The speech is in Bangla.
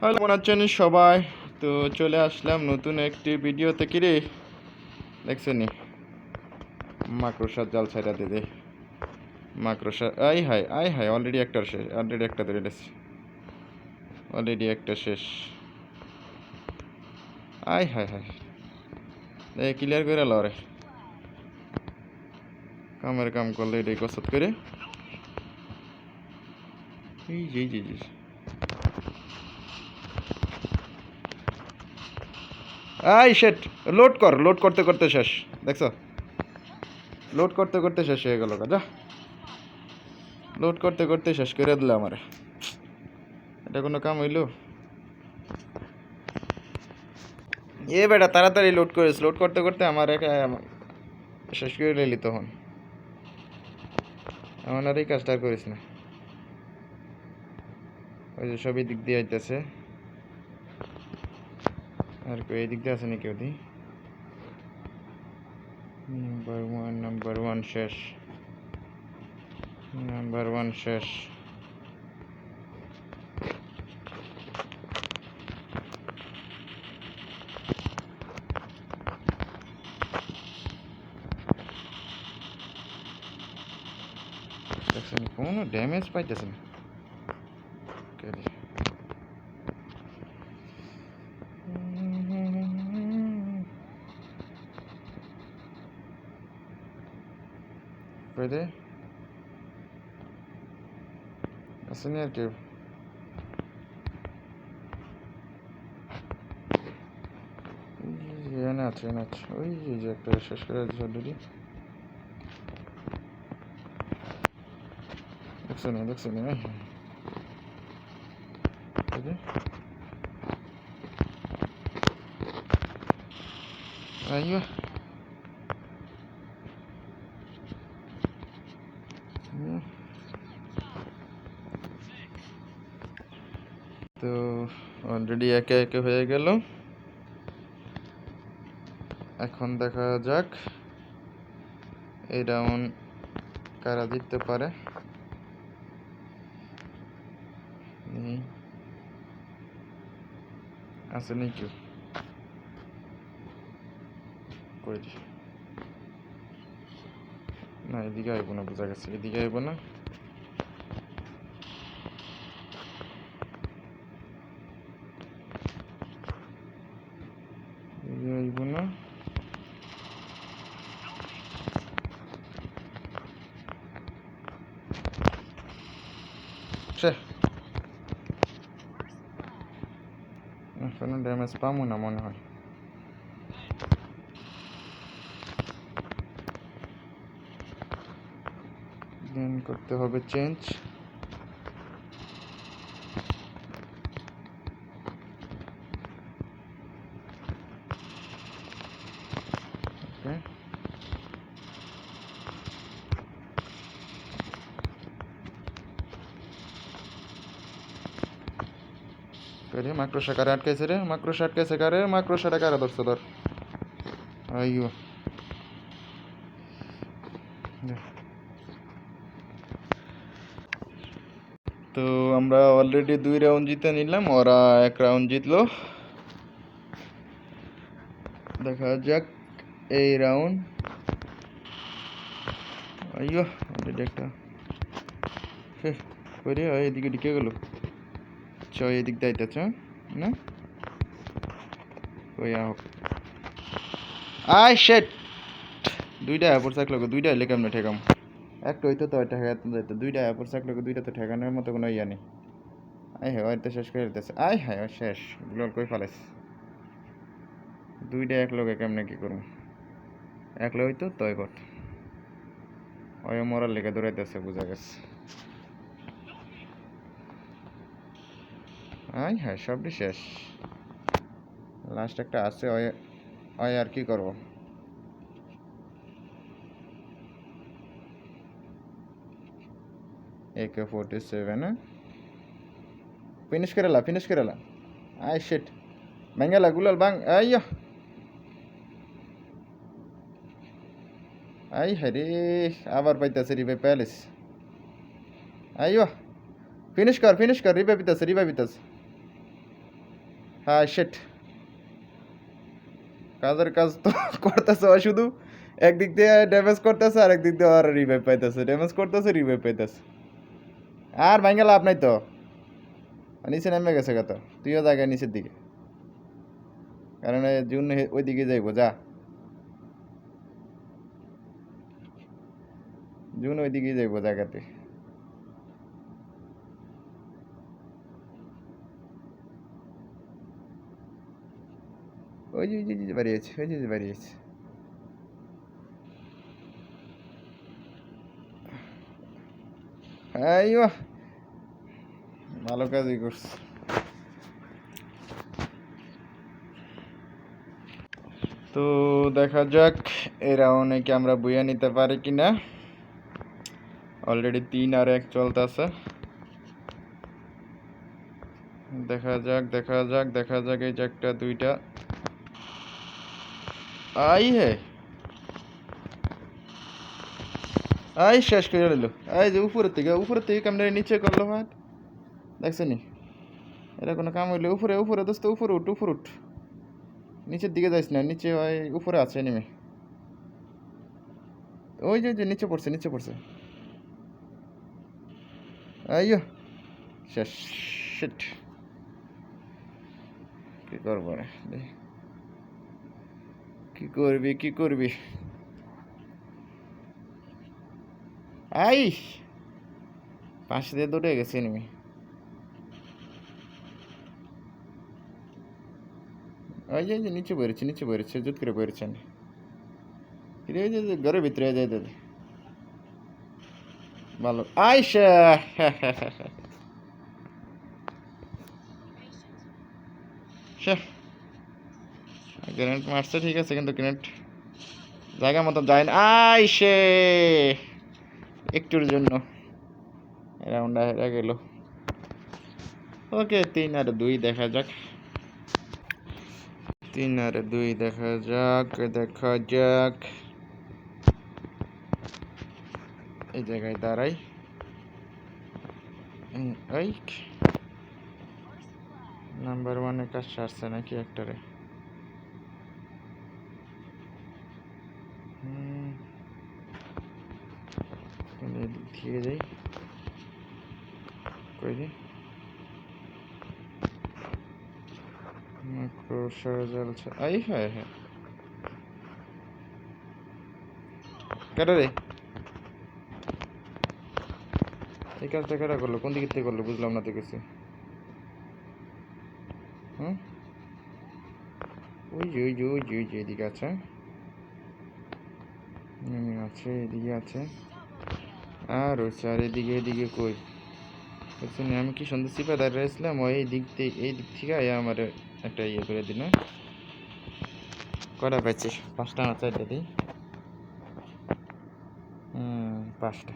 হ্যালো, কেমন আছেন সবাই? তো চলে আসলাম নতুন একটি ভিডিওতে কিরে দেখছেন নি? মাকড়সার জাল ছাইরা দিদি মাকড়সা, আই হাই আই হাই অলরেডি একটা শেষ অলরেডি একটা ধরে নিয়েছি অলরেডি একটা শেষ। আই হাই হাই এই ক্লিয়ার করে লো রে। কামের কাম করলে এটাই কসত করে। এই যে এই যে এই যে। আই শেট লোড কর লোড করতে করতে শেষ, দেখছ? লোড করতে করতে শেষ হয়ে গেল, যা। লোড করতে করতে শেষ করে দিল আমারে। এটা কোনো কাম হইল? এ বেটা, তাড়াতাড়ি লোড করিস। লোড করতে করতে আমার একা শেষ করে নিলি তখন। আমার আর এই কাজটা করিস না। ওই যে সবই দিক দিয়ে আইতেছে আর কেউ এই দিক দিয়ে আছে নাকি ওদি নাম্বার ওয়ান নাম্বার ওয়ান শেষ নাম্বার ওয়ান শেষ দেখছেন কোনো ড্যামেজ পাইতেছে না কে রে? Ready? আসেনি আর কেউ এখানে আছে এখানে আছে ওই যে একটা শেষ করে দিচ্ছে অলরেডি দেখছ তো অলরেডি একে একে হয়ে গেল। এখন দেখা যাক এই রাউন্ড কারা জিততে পারে। নেই কেউ দি না এদিকে আইব না বোঝা গেছে এদিকে আইব না এদিকে আইব না সে এখনও ড্যামেজ পামু না মনে হয় করতে হবে চেঞ্জ করে মাক্রোসা কারে আটকাইছে রে? মাক্রোসা আটকাইছে কারে? মাক্রোসাটা কারে ধরছে ধর? আইয়ো। তো আমরা অলরেডি দুই রাউন্ড জিতে নিলাম, ওরা এক রাউন্ড জিতলো। দেখা যাক এই রাউন্ড আইয়ো অলরেডি একটা। ওই এদিকে ঢুকে গেল। চ এদিক দাইতেছ না? ওই আহ আয় শেট দুইটা অ্যাপর থাকল দুইটা এলে কেমনে ঠেকাম? একটা হইতো তো ঠেকাতে যাইতো। দুইটা অ্যাপর থাকল দুইটা তো ঠেকানোর মতো কোনো ইয়া নেই। আয় হ্যাঁ ওইটা শেষ করে দিতেছে। আয় হ্যাঁ ওই শেষ। গুলোর কই ফেলাইস দুইটা এক লোকে কেমনে কী কি করুম একলা হইতো তয় কর ওই মরার লেগে দৌড়াইতেছে, বোঝা গেছে। আয় হ্যাঁ সবটি শেষ। লাস্ট একটা আছে, ওই ওই আর কি করব? একে ফোর্টি সেভেন ফিনিশ লা ফিনিশ লা আয় শিট ভেঙ্গেলা গুলাল বাং আইয়া আই হরে আবার পাইতেছে রিভাইভ প্যালেস আইয়া ফিনিশ কর ফিনিশ কর রিভাইভ দিতেছে রিভাইভ দিতেছে হ্যাঁ সেট কাজের কাজ তো করতেছে শুধু একদিক দিয়ে ড্যামেজ করতেছে আর একদিক দিয়ে আর রিভাইভ পাইতেছে ড্যামেজ করতেছে রিভাইভ পাইতেছে আর ভাঙ্গা লাভ নাই তো। নিচে নেমে গেছে কত তুইও জায়গায় নিচের দিকে। কারণ জুন ওই দিকে যাইবো, যা। জুন ওই দিকে যাইবো জায়গাতে। ওই যে বাড়িয়েছে ওই যে বাড়িয়েছে ভালো কাজই করছে। তো দেখা যাক এরা অনেকে আমরা বইয়া নিতে পারি কি না অলরেডি তিন আর এক চলতেছে। দেখা যাক দেখা যাক দেখা যাক এই একটা দুইটা। I hey! আই শেষ করে নিল এই যে উপরের থেকে উপরের থেকে কেমন নিচে করল ভাত দেখছ নি? এটা কোনো কাম হইলে। উপরে উপরে, দোস্ত, উপরে উঠ উপরে উঠ। নিচের দিকে যাইস না, নিচে ওই উপরে আছে নেমে ওই যে নিচে পড়ছে নিচে পড়ছে। আইয়ো শেষ। শিট কি করব রে। কি করবি কি করবি? আই পাশে দিয়ে দৌড়ে গেছে নেমে ওই যে নিচে বেরোচ্ছে নিচে বেরোচ্ছে জুত করে বেরোচ্ছেন ঘরের ভিতরে যায় দাদা ভালো। আইসা! গ্রেনেড মারছে, ঠিক আছে, কিন্তু গ্রেনেড জায়গা মতো যায় না। আইসে! একটুর জন্য। রাউন্ড হেরা গেল। ওকে তিন আর দুই দেখা যাক। তিন আর দুই দেখা যাক দেখা যাক। এই জায়গায় দাঁড়াই। নাম্বার ওয়ানের কাজ সারছে নাকি একটারে হুম, তাহলে এদিক থেকে যাই কই রে মাইক্রো সার্জাল আই হ্যাঁ হ্যাঁ কেটে রে এই কাজটা কেটা করল? কোন দিক থেকে করল? বুঝলাম না তো ওই যে আছে। আছে, এদিকে আছে। আর ওই আর এদিকে এদিকে কই শুনি আমি কি সুন্দর চিপা দাঁড়িয়ে আসলাম ওই দিক থেকে এই দিক থেকে আমার একটা ইয়ে করে দিন কটা পাইছি পাঁচটা না চারটা দিই? পাঁচটা।